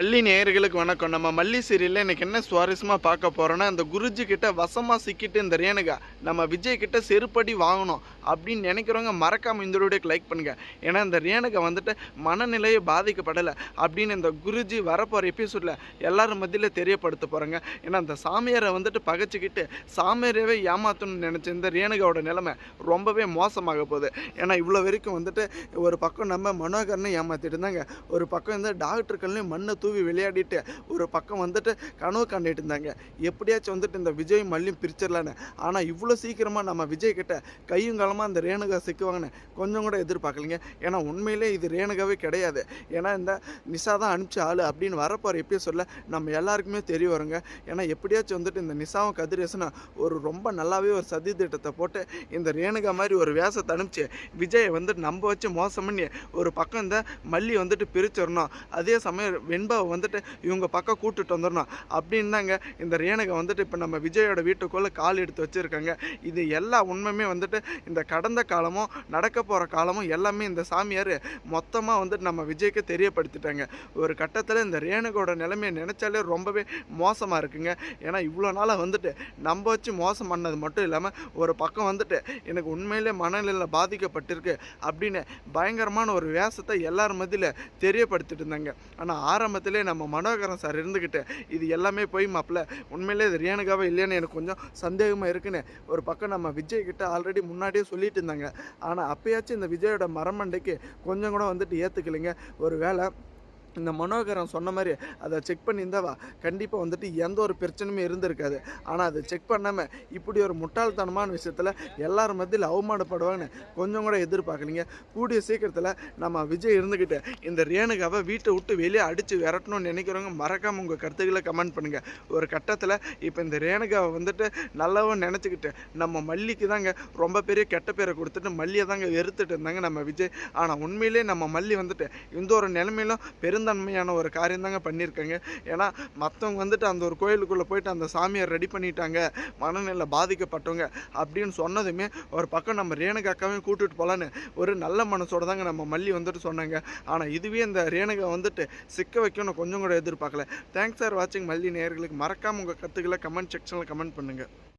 மல்லி நேயர்களுக்கு வணக்கம். நம்ம மல்லி சீரியலில் எனக்கு என்ன சுவாரஸ்யமாக பார்க்க போகிறோன்னா இந்த குருஜி கிட்ட வசமாக சிக்கிட்டு இந்த ரேணுகா நம்ம விஜய் கிட்ட செருப்படி வாங்கணும் அப்படின்னு நினைக்கிறவங்க மறக்காமல் இந்த வீடியோக்கு லைக் பண்ணுங்கள் ஏன்னா இந்த ரேணுகா வந்துட்டு மனநிலையை பாதிக்கப்படலை அப்படின்னு இந்த குருஜி வரப்போகிற எபிசோடில் எல்லாரும் மத்தியில் தெரியப்படுத்த போகிறாங்க ஏன்னா அந்த சாமியாரை வந்துட்டு பகைச்சிக்கிட்டு சாமியாரவே ஏமாற்றணும்னு நினச்ச இந்த ரேணுகாவோட நிலைமை ரொம்பவே மோசமாக போகுது. ஏன்னா இவ்வளோ வரைக்கும் வந்துட்டு ஒரு பக்கம் நம்ம மனோகரனை ஏமாற்றிட்டு இருந்தாங்க. ஒரு பக்கம் இந்த டாக்டர்கள்லையும் மண்ணை தூவி விளையாடிட்டு ஒரு பக்கம் வந்துட்டு கனவு கண்டுட்டு இருந்தாங்க. எப்படியாச்சும் வந்துட்டு இந்த விஜய் மல்லியும் பிரிச்சிடலான்னு ஆனால் இவ்வளோ சீக்கிரமாக நம்ம விஜய் கிட்ட கையும் காலமாக அந்த ரேணுகா சிக்குவாங்கன்னு கொஞ்சம் கூட எதிர்பார்க்கலைங்க. ஏன்னா உண்மையிலே இது ரேணுகாவே கிடையாது. ஏன்னா இந்த நிஷா தான் அனுப்பிச்ச ஆள் அப்படின்னு வரப்போகிற சொல்ல நம்ம எல்லாருக்குமே தெரிய வருங்க. ஏன்னா எப்படியாச்சும் வந்துட்டு இந்த நிஷாவும் கதிரேசனும் ஒரு ரொம்ப நல்லாவே ஒரு சதி திட்டத்தை போட்டு இந்த ரேணுகா மாதிரி ஒரு வேஷத்தை அனுப்பிச்சு விஜயை வந்துட்டு நம்ப வச்சு மோசம் பண்ணி ஒரு பக்கம் இந்த மல்லி வந்துட்டு பிரிச்சிடணும் அதே சமயம் வெண்பாவை வந்துட்டு இவங்க பக்கம் கூட்டிட்டு வந்துடணும் அப்படின்னாங்க. இந்த ரேணுகா வந்துட்டு இப்போ நம்ம விஜயோட வீட்டுக்குள்ளே கால் எடுத்து வச்சுருக்காங்க. இது எல்லா உண்மையுமே வந்துட்டு இந்த கடந்த காலமும் நடக்க போகிற காலமும் எல்லாமே இந்த சாமியார் மொத்தமாக வந்துட்டு நம்ம விஜய்க்கு தெரியப்படுத்திட்டாங்க. ஒரு கட்டத்தில் இந்த ரேணுகோட நிலைமையை நினச்சாலே ரொம்பவே மோசமாக இருக்குங்க. ஏன்னா இவ்வளோ நாளாக வந்துட்டு நம்ம வச்சு மோசம் பண்ணது மட்டும் இல்லாமல் ஒரு பக்கம் வந்துட்டு எனக்கு உண்மையிலே மனநிலையில் பாதிக்கப்பட்டிருக்கு அப்படின்னு பயங்கரமான ஒரு வேஷத்தை எல்லார் மத்தியில் தெரியப்படுத்திட்டு இருந்தாங்க. ஆனால் ஆரம்பத்தில் நம்ம மனோகரன் சார் இருந்துக்கிட்டு இது எல்லாமே போய் மாப்பிள்ள உண்மையிலே இது ரியானுக்காவே இல்லையான்னு எனக்கு கொஞ்சம் சந்தேகமாக இருக்குன்னு ஒரு பக்கம் நம்ம விஜய் கிட்ட ஆல்ரெடி முன்னாடியே சொல்லிட்டு இருந்தாங்க. ஆனால் அப்பயாச்சும் இந்த விஜயோட மரமண்டைக்கு கொஞ்சம் கூட வந்துட்டு ஏற்றுக்கலைங்க ஒரு வேளை இந்த மனோகரன் சொன்ன மாதிரி அதை செக் பண்ணியிருந்தாவா கண்டிப்பாக வந்துட்டு எந்த ஒரு பிரச்சனையுமே இருந்திருக்காது. ஆனால் அதை செக் பண்ணாமல் இப்படி ஒரு முட்டாள்தனமான விஷயத்தில் எல்லார் மத்தியில் அவமானப்படுவாங்கன்னு கொஞ்சம் கூட எதிர்பார்க்கலீங்க. கூடிய சீக்கிரத்தில் நம்ம விஜய் இருந்துக்கிட்டு இந்த ரேணுகாவை வீட்டை விட்டு வெளியே அடித்து விரட்டணும்னு நினைக்கிறவங்க மறக்காமல் உங்கள் கருத்துக்களை கமெண்ட் பண்ணுங்கள் ஒரு கட்டத்தில் இப்போ இந்த ரேணுகாவை வந்துட்டு நல்லாவும் நினச்சிக்கிட்டு நம்ம மல்லிக்கு தாங்க ரொம்ப பெரிய கெட்ட பேரை கொடுத்துட்டு மல்லியை தாங்க வெறுத்துட்டு இருந்தாங்க நம்ம விஜய். ஆனால் உண்மையிலே நம்ம மல்லி வந்துட்டு இந்த ஒரு நிலைமையிலும் பெருந்தன்மையான ஒரு காரியம் தாங்க பண்ணியிருக்காங்க. ஏன்னா மற்றவங்க வந்துட்டு அந்த ஒரு கோயிலுக்குள்ளே போயிட்டு அந்த சாமியார் ரெடி பண்ணிட்டாங்க மனநிலை பாதிக்கப்பட்டவங்க அப்படின்னு சொன்னதுமே ஒரு பக்கம் நம்ம ரேணுகாக்காவையும் கூட்டிட்டு போகலான்னு ஒரு நல்ல மனசோட தாங்க நம்ம மல்லி வந்துட்டு சொன்னாங்க. ஆனால் இதுவே இந்த ரேணுகா வந்துட்டு சிக்க வைக்கணும்னு கொஞ்சம் கூட எதிர்பார்க்கல. தேங்க்ஸ் ஃபார் வாட்சிங் மல்லி நேயர்களுக்கு. மறக்காமல் உங்கள் கருத்துக்களை கமெண்ட் செக்ஷனில் கமெண்ட் பண்ணுங்கள்